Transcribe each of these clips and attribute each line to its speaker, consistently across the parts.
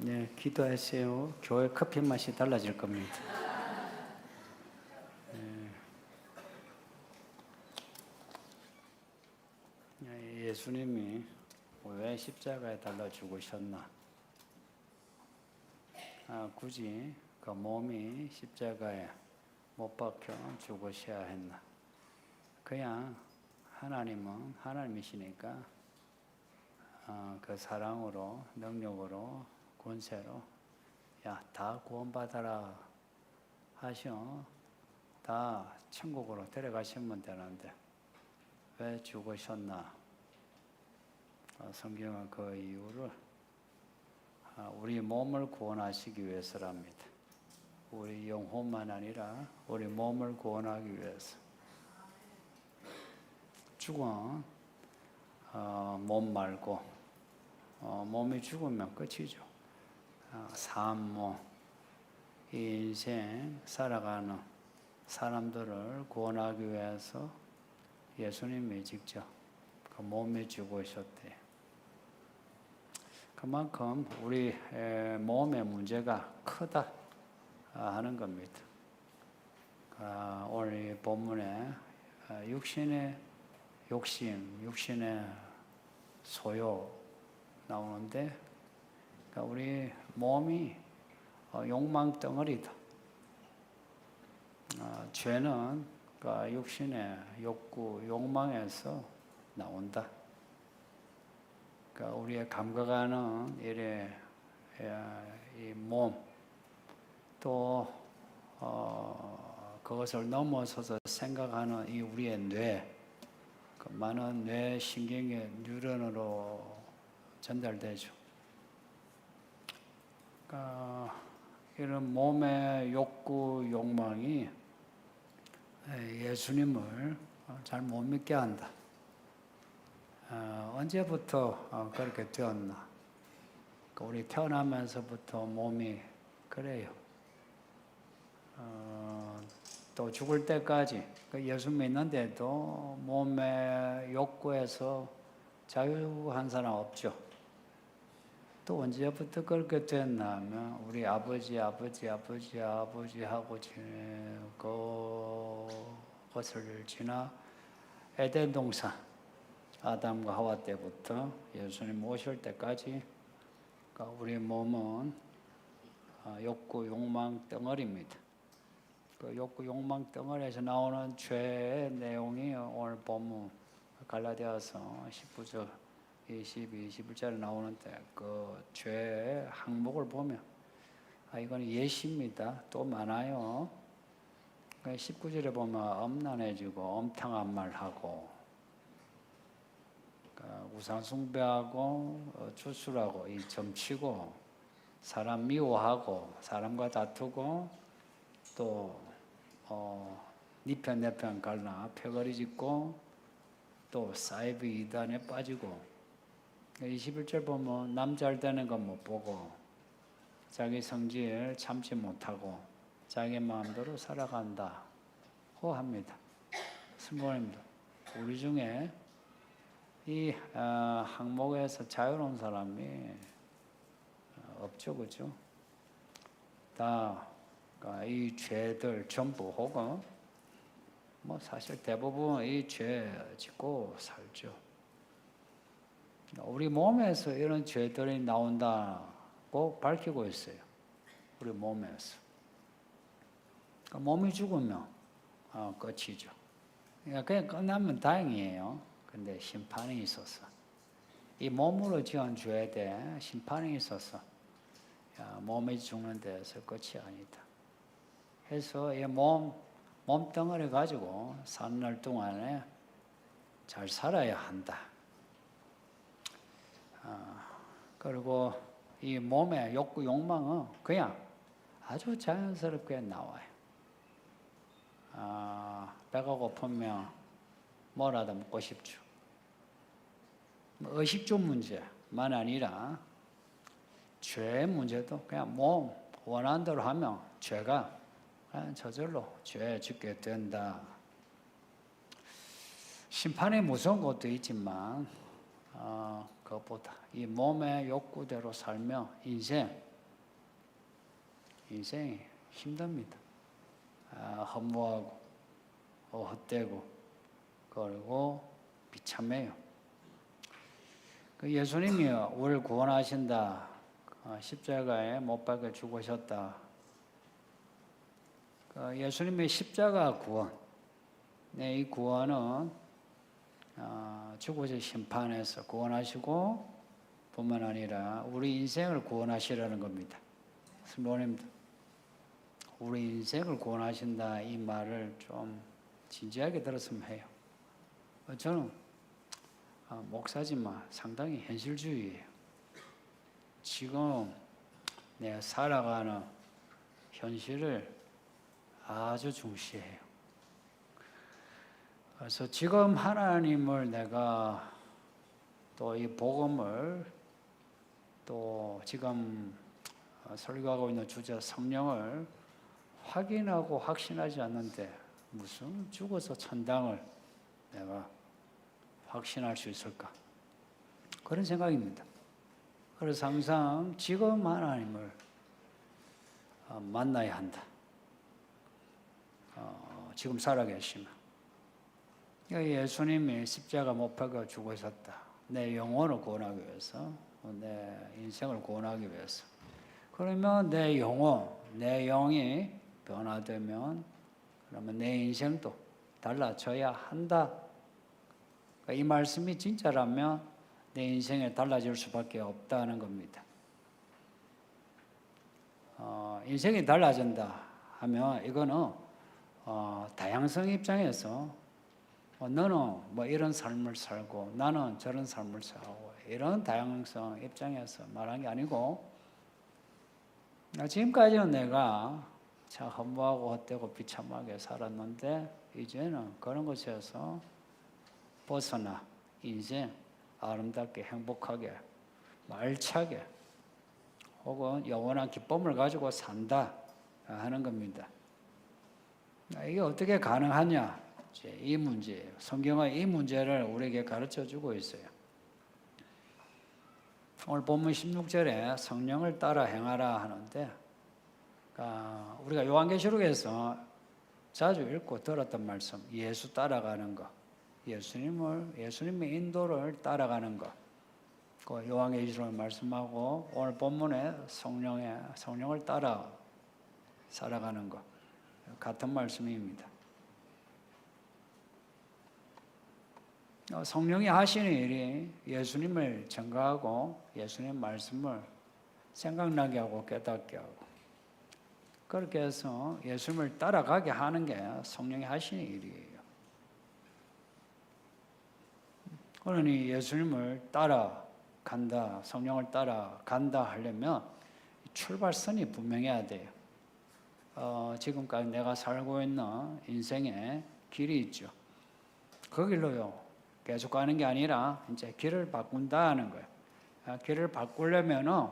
Speaker 1: 네, 기도하세요. 교회 커피 맛이 달라질 겁니다. 네. 예수님이 왜 십자가에 달라 죽으셨나? 아, 굳이 그 몸이 십자가에 못 박혀 죽으셔야 했나? 그냥 하나님은 하나님이시니까 어, 그 사랑으로 능력으로 권세로. 야 다 구원받아라. 하셔 다 천국으로 데려가시면 되는데 왜 죽으셨나? 어, 성경은 그 이유를 아, 우리 몸을 구원하시기 위해서랍니다. 우리 영혼만 아니라 우리 몸을 구원하기 위해서. 죽은 어, 몸 말고 어, 몸이 죽으면 끝이죠. 어, 산모 이 인생 살아가는 사람들을 구원하기 위해서 예수님이 직접 그 몸에 죽으셨대. 그만큼 우리 에, 몸의 문제가 크다 아, 하는 겁니다. 아, 오늘 이 본문에 아, 육신의 욕심, 육신의 소요 나오는데 그러니까 우리 몸이 어, 욕망 덩어리다. 어, 죄는 그러니까 육신의 욕구, 욕망에서 나온다. 그러니까 우리의 감각하는 이래 이 몸, 또 어, 그것을 넘어서서 생각하는 이 우리의 뇌, 그 많은 뇌 신경의 뉴런으로 전달되죠. 그러니까 이런 몸의 욕구, 욕망이 예수님을 잘 못 믿게 한다. 어, 언제부터 어, 그렇게 되었나? 그 우리 태어나면서부터 몸이 그래요. 어, 또 죽을 때까지 그 예수 믿는데도 몸의 욕구에서 자유한 사람 없죠. 또 언제부터 그렇게 됐나 하면 우리 아버지, 아버지, 아버지, 아버지 하고 지내고 그것을 지나 에덴 동산 아담과 하와 때부터 예수님 오실 때까지 그러니까 우리 몸은 아, 욕구, 욕망 덩어리입니다. 그 욕구, 욕망 덩어리에서 나오는 죄의 내용이 오늘 본문 갈라디아서 19절 22, 21절에 나오는데 그 죄의 항목을 보면 아 이거는 예시입니다. 또 많아요. 19절에 보면 엄난해지고 엄탕한 말하고 그러니까 우상 숭배하고 어, 추술하고 이 점치고 사람 미워하고 사람과 다투고 또 어, 니편 내편 갈라 펴거리 짓고 또 사이브 이단에 빠지고 21절 보면 남 잘 되는 거 못 보고 자기 성질 참지 못하고 자기 마음대로 살아간다 고 합니다. 승부입니다. 우리 중에 이 어, 항목에서 자유로운 사람이 어, 없죠, 그죠? 다이 그러니까 죄들 전부 혹은 뭐 사실 대부분 이 죄 짓고 살죠. 우리 몸에서 이런 죄들이 나온다고 밝히고 있어요. 우리 몸에서. 그러니까 몸이 죽으면 어, 끝이죠. 그러니까 그냥 끝나면 다행이에요. 근데 심판이 있어서 이 몸으로 지은 죄에 대해 심판이 있어서 야, 몸이 죽는 데서 끝이 아니다. 해서 이 몸, 몸덩어리 가지고 사는 날 동안에 잘 살아야 한다. 아, 그리고 이 몸의 욕구, 욕망은 그냥 아주 자연스럽게 나와요. 아, 배가 고프면 뭐라도 먹고 싶죠. 뭐 의식주 문제만 아니라 죄 문제도 그냥 몸 원하는 대로 하면 죄가 저절로 죄 짓게 된다. 심판이 무서운 것도 있지만 어, 그것보다 이 몸의 욕구대로 살며 인생 인생이 힘듭니다. 아, 허무하고 어, 헛되고 그리고 비참해요. 그 예수님이 우리를 구원하신다. 어, 십자가에 못 박혀 죽으셨다. 그 예수님의 십자가 구원. 네, 이 구원은 어, 죽으신 심판에서 구원하시고 뿐만 아니라 우리 인생을 구원하시라는 겁니다. 성도님들, 우리 인생을 구원하신다 이 말을 좀 진지하게 들었으면 해요. 어, 저는 어, 목사지만 상당히 현실주의예요. 지금 내가 살아가는 현실을 아주 중시해요. 그래서 지금 하나님을 내가 또 이 복음을 또 지금 어, 설교하고 있는 주제 성령을 확인하고 확신하지 않는데 무슨 죽어서 천당을 내가 확신할 수 있을까? 그런 생각입니다. 그래서 항상 지금 하나님을 어, 만나야 한다. 어, 지금 살아계시면. 그러니까 예수님이 십자가 못 박아 죽으셨다. 내 영혼을 구원하기 위해서, 내 인생을 구원하기 위해서. 그러면 내 영혼, 내 영이 변화되면, 그러면 내 인생도 달라져야 한다. 그러니까 이 말씀이 진짜라면 내 인생에 달라질 수밖에 없다는 겁니다. 어, 인생이 달라진다 하면 이거는 어, 다양성 입장에서 어, 너는 뭐 이런 삶을 살고 나는 저런 삶을 살고 이런 다양성 입장에서 말한 게 아니고 나 지금까지는 내가 참 허무하고 헛되고 비참하게 살았는데 이제는 그런 것에서 벗어나 인생 아름답게 행복하게 알차게 혹은 영원한 기쁨을 가지고 산다 하는 겁니다. 이게 어떻게 가능하냐? 이 문제예요. 성경은 이 문제를 우리에게 가르쳐 주고 있어요. 오늘 본문 16절에 성령을 따라 행하라 하는데 아, 우리가 요한계시록에서 자주 읽고 들었던 말씀 예수 따라가는 것 예수님을 예수님의 인도를 따라가는 것. 그 요한계시록 말씀하고 오늘 본문에 성령의 성령을 따라 살아가는 것 같은 말씀입니다. 성령이 하시는 일이 예수님을 증거하고 예수님 말씀을 생각나게 하고 깨닫게 하고 그렇게 해서 예수님을 따라가게 하는 게 성령이 하시는 일이에요. 그러니 예수님을 따라간다, 성령을 따라간다 하려면 출발선이 분명해야 돼요. 어, 지금까지 내가 살고 있는 인생의 길이 있죠. 그 길로요. 계속 가는 게 아니라 이제 길을 바꾼다는 거예요. 아, 길을 바꾸려면은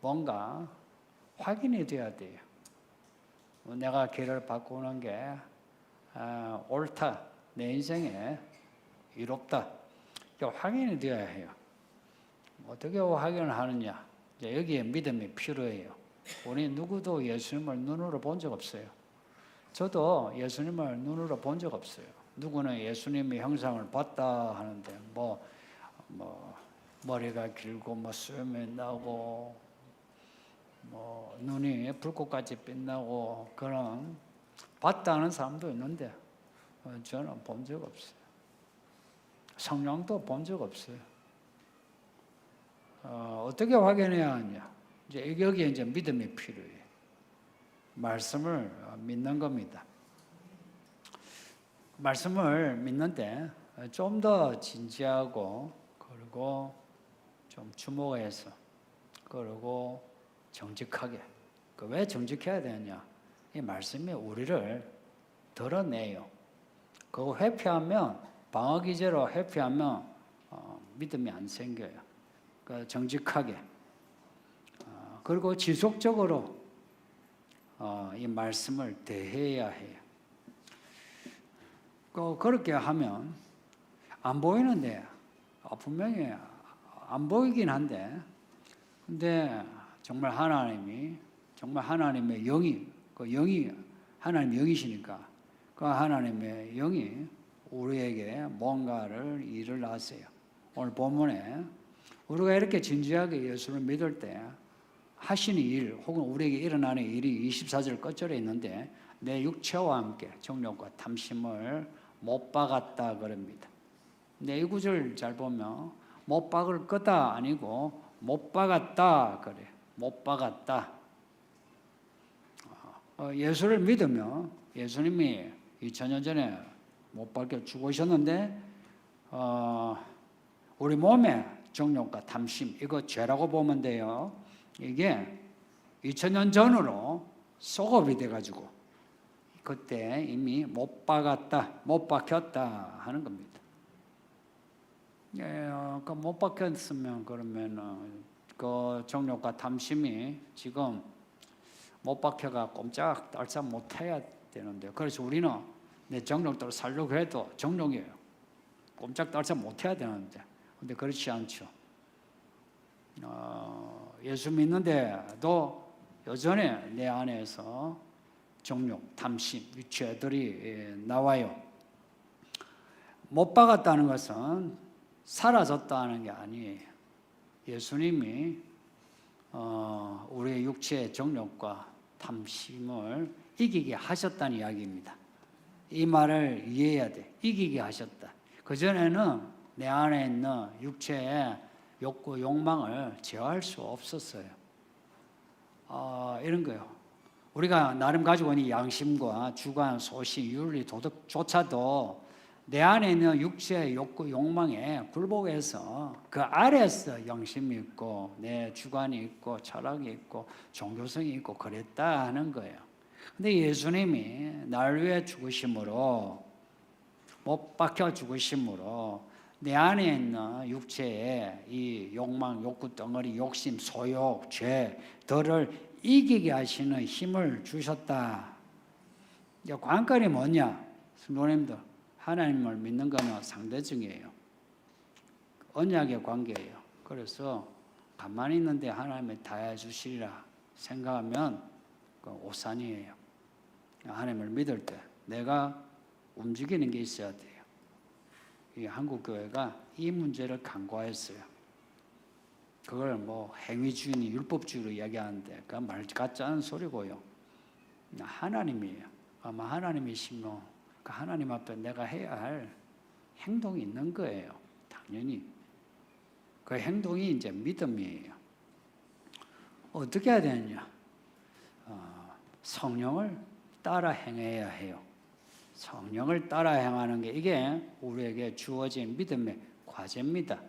Speaker 1: 뭔가 확인이 돼야 돼요. 내가 길을 바꾸는 게 아, 옳다, 내 인생에 이롭다. 확인이 되어야 해요. 어떻게 확인을 하느냐? 여기에 믿음이 필요해요. 우리 누구도 예수님을 눈으로 본 적 없어요. 저도 예수님을 눈으로 본 적 없어요. 누구는 예수님의 형상을 봤다 하는데 뭐, 뭐 머리가 길고 뭐 수염이 나고 뭐 눈이 불꽃같이 빛나고 그런 봤다는 사람도 있는데 어, 저는 본 적 없어요. 성령도 본 적 없어요. 어, 어떻게 확인해야 하냐? 이제 여기에 이제 믿음이 필요해요. 말씀을 믿는 겁니다. 말씀을 믿는데 좀 더 진지하고 그리고 좀 주목해서 그리고 정직하게 그 왜 정직해야 되느냐? 이 말씀이 우리를 드러내요. 그거 회피하면 방어 기제로 회피하면 어, 믿음이 안 생겨요. 그 정직하게 어, 그리고 지속적으로 어, 이 말씀을 대해야 해요. 그 그렇게 하면 안 보이는데 아, 분명히 안 보이긴 한데 근데 정말 하나님이 정말 하나님의 영이 그 영이 하나님 영이시니까 그 하나님의 영이 우리에게 뭔가를 일을 하세요. 오늘 본문에 우리가 이렇게 진지하게 예수를 믿을 때 하시는 일 혹은 우리에게 일어나는 일이 24절 끝절에 있는데 내 육체와 함께 정욕과 탐심을 못 박았다 그럽니다. 근데 이 구절 잘 보면 못 박을 거다 아니고 못 박았다 그래. 못 박았다. 어, 예수를 믿으면 예수님이 2000년 전에 못 박혀 죽으셨는데 어, 우리 몸에 정욕과 탐심 이거 죄라고 보면 돼요. 이게 2000년 전으로 소급이 돼가지고 그때 이미 못 박았다, 못 박혔다 하는 겁니다. 예, 어, 그못 박혔으면 그러면은 그 정욕과 탐심이 지금 못 박혀가 꼼짝 달싹 못 해야 되는데 그래서 우리는 내 정욕대로 살려고 해도 정욕이에요. 꼼짝 달싹 못 해야 되는데 근데 그렇지 않죠. 어, 예수 믿는데도 여전히 내 안에서 정욕, 탐심, 이 죄들이 예, 나와요. 못 박았다는 것은 사라졌다는 게 아니에요. 예수님이 어, 우리의 육체의 정욕과 탐심을 이기게 하셨다는 이야기입니다. 이 말을 이해해야 돼. 이기게 하셨다. 그 전에는 내 안에 있는 육체의 욕구, 욕망을 제어할 수 없었어요. 어, 이런 거요. 우리가 나름 가지고 있는 양심과 주관, 소신, 윤리, 도덕조차도 내 안에 있는 육체의 욕구, 욕망에 굴복해서 그 아래에서 양심이 있고 내 주관이 있고 철학이 있고 종교성이 있고 그랬다 하는 거예요. 근데 예수님이 날 위해 죽으심으로 못 박혀 죽으심으로 내 안에 있는 육체의 이 욕망, 욕구 덩어리, 욕심, 소욕, 죄들을 이기게 하시는 힘을 주셨다. 관건이 뭐냐? 성도님들 하나님을 믿는 것은 상대적이에요. 언약의 관계예요. 그래서 가만히 있는데 하나님이 다 해 주시리라 생각하면 그 오산이에요. 하나님을 믿을 때 내가 움직이는 게 있어야 돼요. 이 한국 교회가 이 문제를 간과했어요. 그걸 뭐 행위주의니 율법주의로 이야기하는데 그 말 같지 않은 소리고요. 하나님이에요. 아마 하나님이시면 그 하나님 앞에 내가 해야 할 행동이 있는 거예요. 당연히 그 행동이 이제 믿음이에요. 어떻게 해야 되느냐? 어, 성령을 따라 행해야 해요. 성령을 따라 행하는 게 이게 우리에게 주어진 믿음의 과제입니다.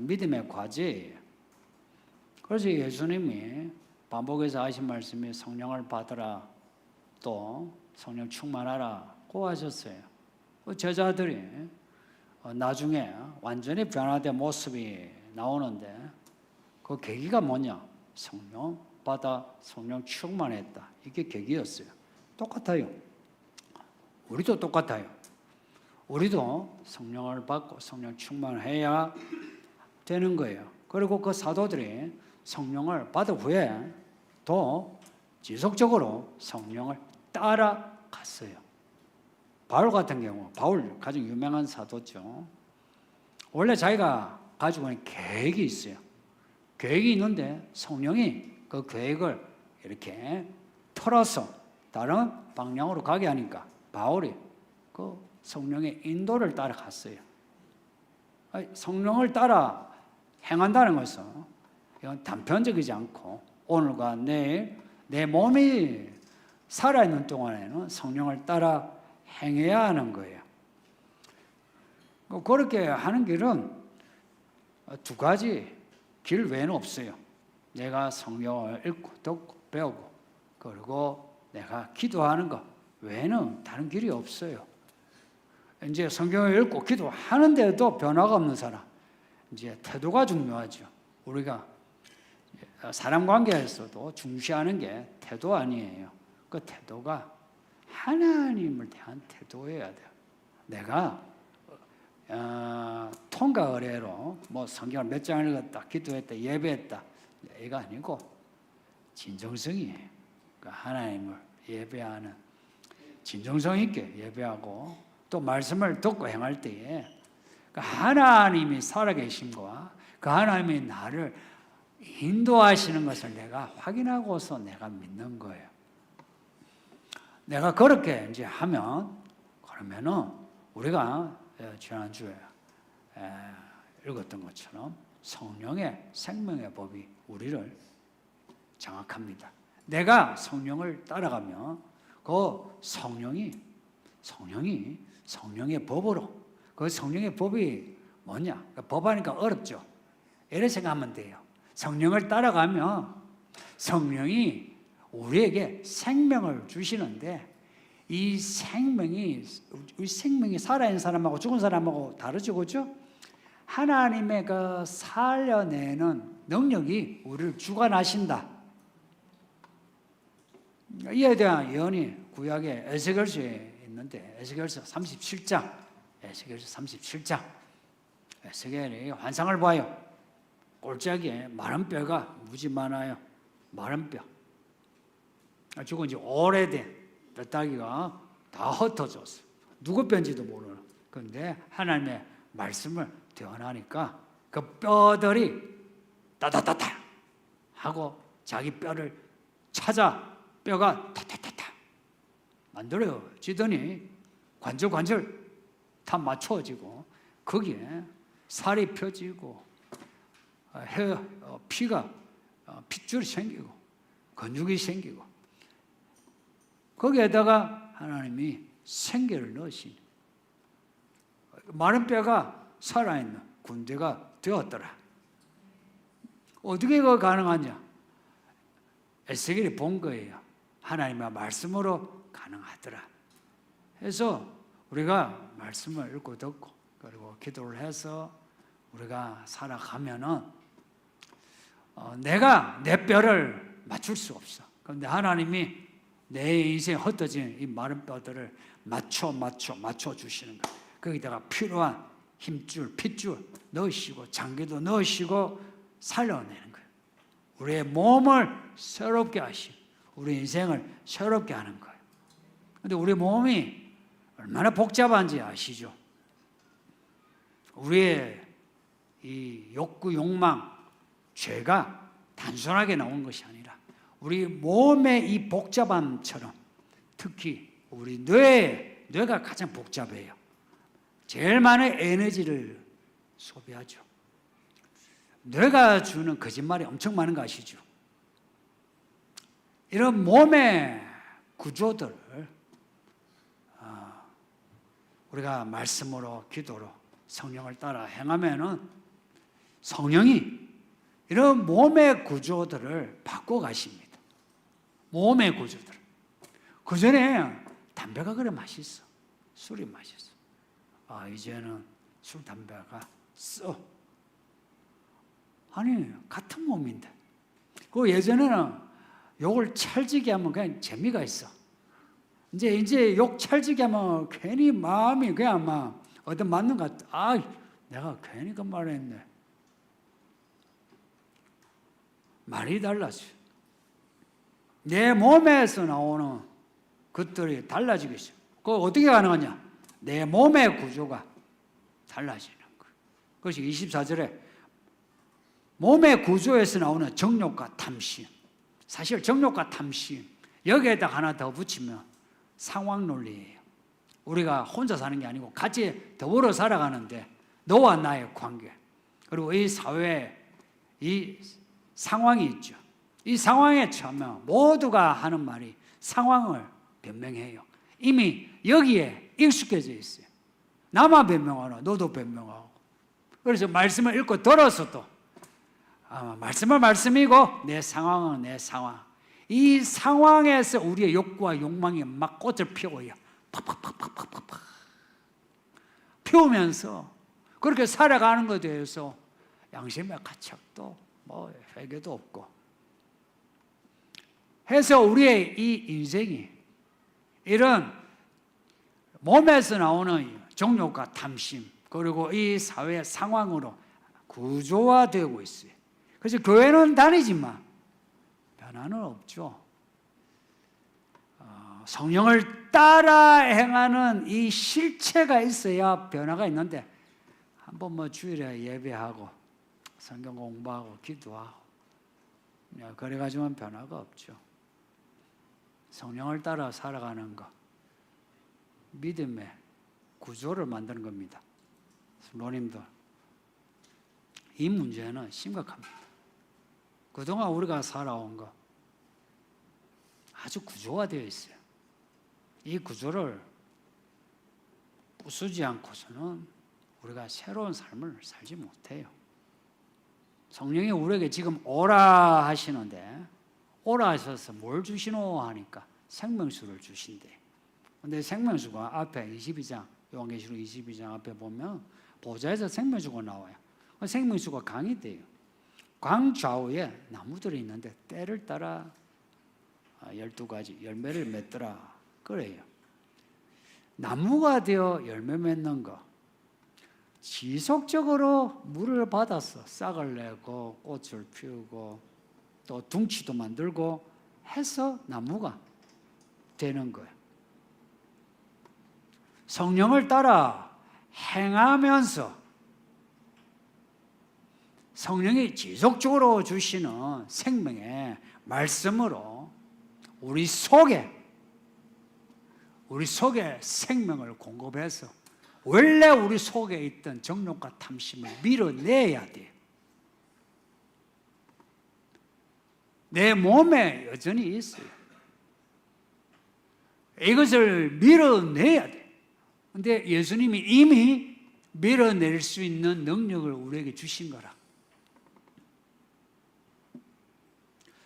Speaker 1: 믿음의 과제예요. 그래서 예수님이 반복해서 하신 말씀이 성령을 받으라 또 성령 충만하라고 하셨어요. 그 제자들이 어, 나중에 완전히 변화된 모습이 나오는데 그 계기가 뭐냐? 성령 받아 성령 충만했다. 이게 계기였어요. 똑같아요. 우리도 똑같아요. 우리도 성령을 받고 성령 충만해야 되는 거예요. 그리고 그 사도들이 성령을 받은 후에 또 지속적으로 성령을 따라갔어요. 바울 같은 경우, 바울 가장 유명한 사도죠. 원래 자기가 가지고 있는 계획이 있어요. 계획이 있는데 성령이 그 계획을 이렇게 털어서 다른 방향으로 가게 하니까 바울이 그 성령의 인도를 따라갔어요. 성령을 따라 행한다는 것은 이건 단편적이지 않고 오늘과 내일 내 몸이 살아있는 동안에는 성령을 따라 행해야 하는 거예요. 그렇게 하는 길은 두 가지 길 외에는 없어요. 내가 성령을 읽고 듣고 배우고 그리고 내가 기도하는 것 외에는 다른 길이 없어요. 이제 성경을 읽고 기도하는데도 변화가 없는 사람, 이제 태도가 중요하죠. 우리가 사람 관계에서도 중시하는 게 태도 아니에요. 그 태도가 하나님을 대한 태도여야 돼요. 내가 어, 통과 의뢰로 뭐 성경을 몇 장을 읽었다, 기도했다, 예배했다 이거 아니고 진정성이에요. 그러니까 하나님을 예배하는 진정성 있게 예배하고 또 말씀을 듣고 행할 때에 그 하나님이 살아계심과 그 하나님이 나를 인도하시는 것을 내가 확인하고서 내가 믿는 거예요. 내가 그렇게 이제 하면 그러면은 우리가 예, 지난주에 에, 읽었던 것처럼 성령의 생명의 법이 우리를 장악합니다. 내가 성령을 따라가면 그 성령이 성령이 성령의 법으로 그 성령의 법이 뭐냐? 그러니까 법하니까 어렵죠. 이렇게 생각하면 돼요. 성령을 따라가면 성령이 우리에게 생명을 주시는데 이 생명이 우리 생명이 살아있는 사람하고 죽은 사람하고 다르죠, 그렇죠? 하나님의 그 살려내는 능력이 우리를 주관하신다. 이에 대한 예언이 구약의 에스겔서에 있는데 에스겔서 37장, 에스겔서 37장, 에스겔이 환상을 봐요. 골짜기에 마른 뼈가 무지 많아요. 마른 뼈. 죽은 지 오래된 뼈다귀가 다 흩어졌어. 누구 뼈인지도 모르는. 그런데 하나님의 말씀을 대언하니까 그 뼈들이 따다다다 하고 자기 뼈를 찾아 뼈가 타타타타 만들어지더니 관절 관절 다 맞춰지고 거기에 살이 펴지고 어, 해, 어, 피가 어, 핏줄이 생기고 근육이 생기고 거기에다가 하나님이 생계를 넣으시니 마른 뼈가 살아있는 군대가 되었더라. 어떻게 그 가능하냐? 에스겔이 본 거예요. 하나님의 말씀으로 가능하더라. 해서 우리가 말씀을 읽고 듣고 그리고 기도를 해서 우리가 살아가면은 어, 내가 내 뼈를 맞출 수 없어. 그런데 하나님이 내 인생 흩어진 이 마른 뼈들을 맞춰 맞춰 맞춰 주시는 거예요. 거기다가 필요한 힘줄, 핏줄 넣으시고 장기도 넣으시고 살려내는 거예요. 우리의 몸을 새롭게 하시고 우리 인생을 새롭게 하는 거예요. 근데 우리 몸이 얼마나 복잡한지 아시죠? 우리의 이 욕구, 욕망, 죄가 단순하게 나온 것이 아니라 우리 몸의 이 복잡함처럼 특히 우리 뇌, 뇌가 가장 복잡해요. 제일 많은 에너지를 소비하죠. 뇌가 주는 거짓말이 엄청 많은 거 아시죠? 이런 몸의 구조들을 아, 우리가 말씀으로 기도로 성령을 따라 행하면은 성령이 이런 몸의 구조들을 바꿔 가십니다. 몸의 구조들. 그 전에 담배가 그래 맛있어. 술이 맛있어. 아, 이제는 술, 담배가 써. 아니, 같은 몸인데. 그 예전에는 욕을 찰지게 하면 그냥 재미가 있어. 이제, 이제 욕 찰지게 하면 괜히 마음이 그냥 막 어디 맞는 것 같아. 아, 내가 괜히 그 말을 했네. 말이 달라져. 내 몸에서 나오는 것들이 달라지겠어. 그 어떻게 가능하냐? 내 몸의 구조가 달라지는 거예요. 그것이 24절에 몸의 구조에서 나오는 정욕과 탐심. 사실 정욕과 탐심 여기에다 하나 더 붙이면 상황 논리예요. 우리가 혼자 사는 게 아니고 같이 더불어 살아가는데 너와 나의 관계 그리고 이 사회에 이 상황이 있죠. 이 상황에 처하면 모두가 하는 말이 상황을 변명해요. 이미 여기에 익숙해져 있어요. 나만 변명하라. 너도 변명하고. 그래서 말씀을 읽고 들어서도 아, 말씀은 말씀이고 내 상황은 내 상황. 이 상황에서 우리의 욕구와 욕망이 막 꽃을 피워요. 팍팍팍팍팍팍 피우면서 그렇게 살아가는 것에 대해서 양심의 가책도 뭐 회개도 없고 해서 우리의 이 인생이 이런 몸에서 나오는 정욕과 탐심 그리고 이 사회 상황으로 구조화되고 있어요. 그래서 교회는 다니지만 변화는 없죠. 어, 성령을 따라 행하는 이 실체가 있어야 변화가 있는데 한번 뭐 주일에 예배하고 성경 공부하고 기도하고 네, 그래가지고는 변화가 없죠. 성령을 따라 살아가는 것 믿음의 구조를 만드는 겁니다. 성도님들 이 문제는 심각합니다. 그동안 우리가 살아온 거 아주 구조화 되어 있어요. 이 구조를 부수지 않고서는 우리가 새로운 삶을 살지 못해요. 성령이 우리에게 지금 오라 하시는데 오라 하셔서 뭘 주시노 하니까 생명수를 주신대. 근데 생명수가 앞에 22장 요한계시록 22장 앞에 보면 보좌에서 생명수가 나와요. 그 생명수가 강이 돼요. 광 좌우에 나무들이 있는데 때를 따라 아, 열두 가지 열매를 맺더라 그래요. 나무가 되어 열매 맺는 거 지속적으로 물을 받아서 싹을 내고 꽃을 피우고 또 둥치도 만들고 해서 나무가 되는 거예요. 성령을 따라 행하면서 성령이 지속적으로 주시는 생명의 말씀으로 우리 속에 우리 속에 생명을 공급해서 원래 우리 속에 있던 정욕과 탐심을 밀어내야 돼요. 내 몸에 여전히 있어요. 이것을 밀어내야 돼. 근데 예수님이 이미 밀어낼 수 있는 능력을 우리에게 주신 거라.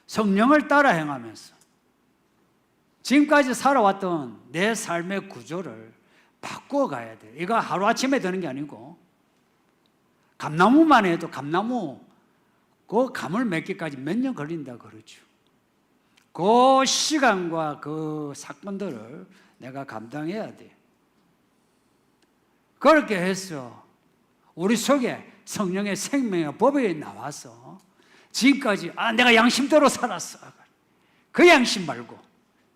Speaker 1: 성령을 따라 행하면서 지금까지 살아왔던 내 삶의 구조를 바꿔 가야 돼. 이거 하루아침에 되는 게 아니고 감나무만 해도 감나무 그 감을 맺기까지 몇 년 걸린다 그러죠. 그 시간과 그 사건들을 내가 감당해야 돼. 그렇게 해서 우리 속에 성령의 생명의 법이 나와서 지금까지 아 내가 양심대로 살았어. 그 양심 말고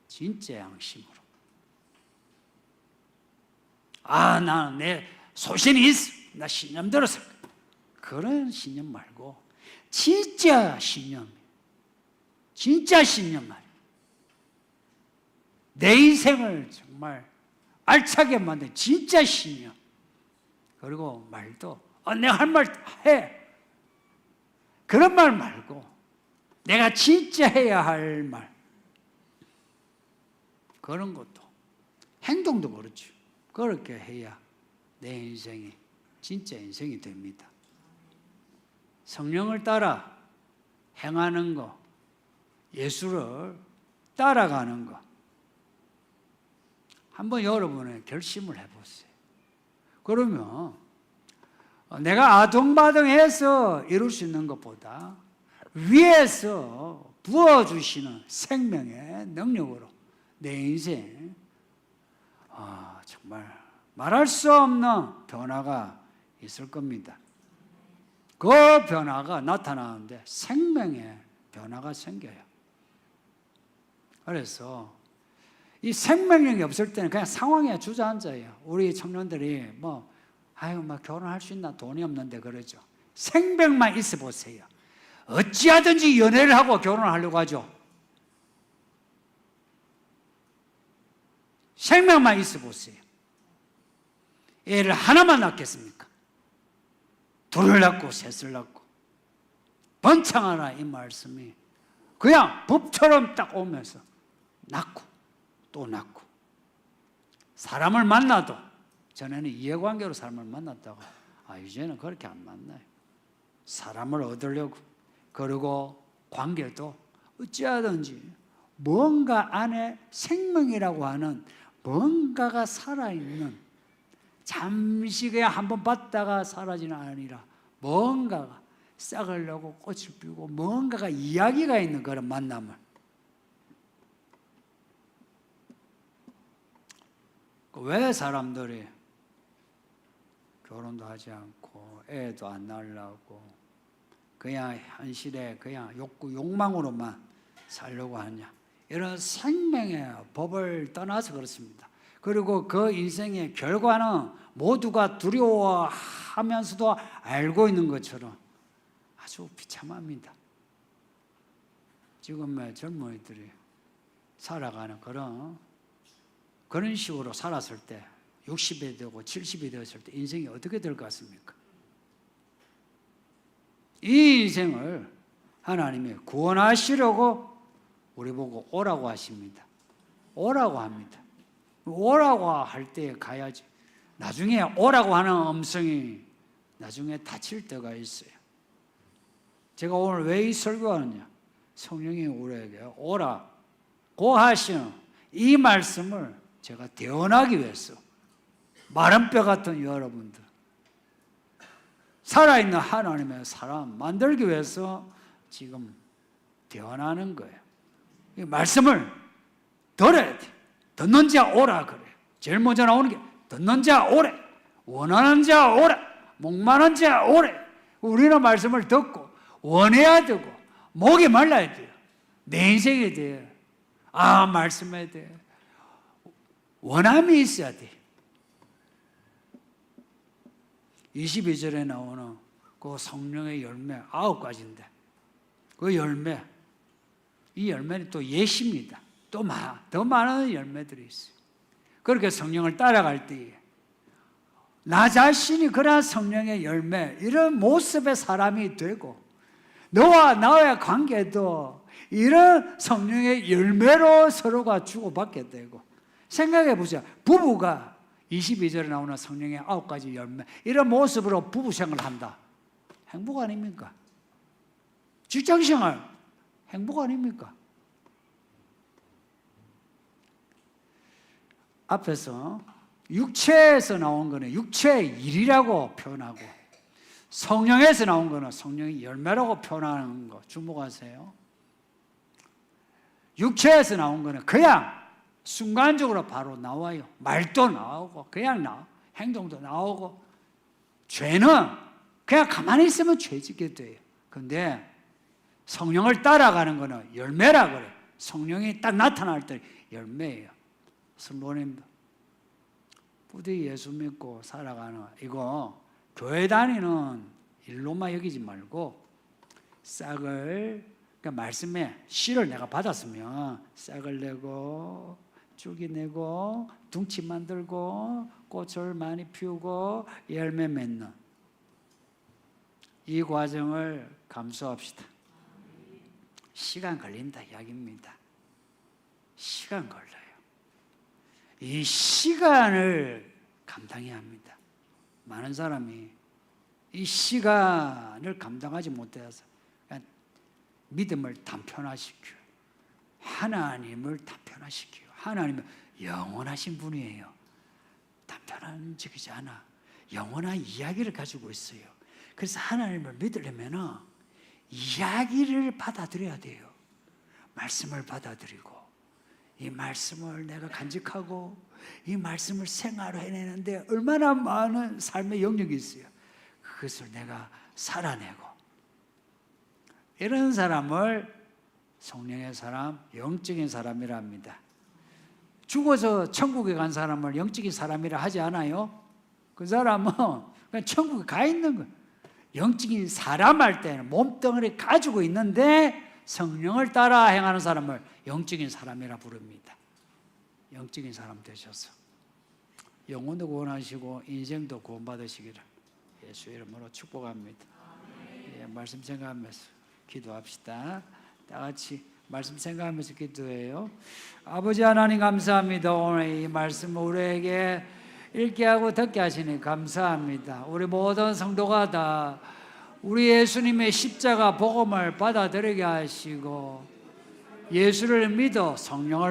Speaker 1: 진짜 양심으로. 아 나 내 소신이 있어. 나 신념대로 살. 그런 신념 말고 진짜 신념. 진짜 신념 말. 내 인생을 정말 알차게 만든 진짜 신념. 그리고 말도 아, 내가 할 말 해. 그런 말 말고 내가 진짜 해야 할 말. 그런 것도 행동도 그렇죠. 그렇게 해야 내 인생이 진짜 인생이 됩니다. 성령을 따라 행하는 거, 예수를 따라가는 거. 한번 여러분의 결심을 해보세요. 그러면 내가 아동바동해서 이룰 수 있는 것보다 위에서 부어주시는 생명의 능력으로 내 인생 아, 정말 말할 수 없는 변화가 있을 겁니다. 그 변화가 나타나는데 생명의 변화가 생겨요. 그래서 이 생명력이 없을 때는 그냥 상황에 주저앉아요. 우리 청년들이 뭐 아유, 막 결혼할 수 있나 돈이 없는데 그러죠. 생명만 있어 보세요. 어찌하든지 연애를 하고 결혼을 하려고 하죠. 생명만 있어 보세요. 애를 하나만 낳겠습니까? 둘을 낳고 셋을 낳고 번창하라 이 말씀이 그냥 법처럼 딱 오면서 낳고 또 낳고 사람을 만나도 전에는 이해관계로 사람을 만났다고 아 이제는 그렇게 안 만나요. 사람을 얻으려고 그리고 관계도 어찌하든지 뭔가 안에 생명이라고 하는 뭔가가 살아있는 잠시 그냥 한 번 봤다가 사라지는 아니라 뭔가가 싹을 내고 꽃을 피우고 뭔가가 이야기가 있는 그런 만남을 왜 사람들이 결혼도 하지 않고 애도 안 낳으려고 그냥 현실에 그냥 욕구 욕망으로만 살려고 하냐. 이런 생명의 법을 떠나서 그렇습니다. 그리고 그 인생의 결과는 모두가 두려워하면서도 알고 있는 것처럼 아주 비참합니다. 지금의 젊은이들이 살아가는 그런 그런 식으로 살았을 때 60이 되고 70이 되었을 때 인생이 어떻게 될 것 같습니까? 이 인생을 하나님이 구원하시려고 우리 보고 오라고 하십니다. 오라고 합니다. 오라고 할 때 가야지. 나중에 오라고 하는 음성이 나중에 다칠 때가 있어요. 제가 오늘 왜 이 설교하느냐? 성령이 우리에게 오라 고 하시는 이 말씀을 제가 대언하기 위해서 마른 뼈 같은 여러분들 살아있는 하나님의 사람 만들기 위해서 지금 대언하는 거예요. 이 말씀을 들어야 돼. 듣는 자 오라 그래. 제일 먼저 나오는 게 듣는 자 오래. 원하는 자 오래. 목마른 자 오래. 우리는 말씀을 듣고 원해야 되고 목이 말라야 돼요. 내 인생에 대해 아 말씀에 대해 원함이 있어야 돼. 22절에 나오는 그 성령의 열매 아홉 가지인데 그 열매 이 열매는 또 예시입니다. 또더 많은 열매들이 있어요. 그렇게 성령을 따라갈 때에 나 자신이 그러한 성령의 열매 이런 모습의 사람이 되고 너와 나의 관계도 이런 성령의 열매로 서로가 주고받게 되고 생각해 보자 부부가 22절에 나오는 성령의 아홉 가지 열매 이런 모습으로 부부 생활을 한다 행복 아닙니까? 직장 생활 행복 아닙니까? 앞에서 육체에서 나온 거는 육체의 일이라고 표현하고 성령에서 나온 거는 성령의 열매라고 표현하는 거 주목하세요. 육체에서 나온 거는 그냥 순간적으로 바로 나와요. 말도 나오고 그냥 나 행동도 나오고 죄는 그냥 가만히 있으면 죄짓게 돼요. 근데 성령을 따라가는 거는 열매라 그래. 성령이 딱 나타날 때 열매예요. 성도님도 부디 예수 믿고 살아가는 이거 교회 다니는 일로만 여기지 말고 싹을 그러니까 말씀에 씨를 내가 받았으면 싹을 내고 줄기 내고 둥치 만들고 꽃을 많이 피우고 열매 맺는 이 과정을 감수합시다. 시간 걸린다 이야기입니다. 시간 걸려요. 이 시간을 감당해야 합니다. 많은 사람이 이 시간을 감당하지 못해서 믿음을 단편화시켜요. 하나님을 단편화시켜요. 하나님은 영원하신 분이에요. 단편한 적이지 않아. 영원한 이야기를 가지고 있어요. 그래서 하나님을 믿으려면 이야기를 받아들여야 돼요. 말씀을 받아들이고 이 말씀을 내가 간직하고 이 말씀을 생활해내는데 얼마나 많은 삶의 영역이 있어요. 그것을 내가 살아내고 이런 사람을 성령의 사람, 영적인 사람이라 합니다. 죽어서 천국에 간 사람을 영적인 사람이라 하지 않아요? 그 사람은 그냥 천국에 가 있는 거예요. 영적인 사람 할 때는 몸덩어리 가지고 있는데 성령을 따라 행하는 사람을 영적인 사람이라 부릅니다. 영적인 사람 되셔서 영혼도 구원하시고 인생도 구원받으시기를 예수 이름으로 축복합니다. 예, 말씀 생각하면서 기도합시다. 다 같이 말씀 생각하면서 기도해요. 아버지 하나님 감사합니다. 오늘 이 말씀 우리에게 읽게 하고 듣게 하시니 감사합니다. 우리 모든 성도가 다 우리 예수님의 십자가 복음을 받아들이게 하시고 예수를 믿어 성령을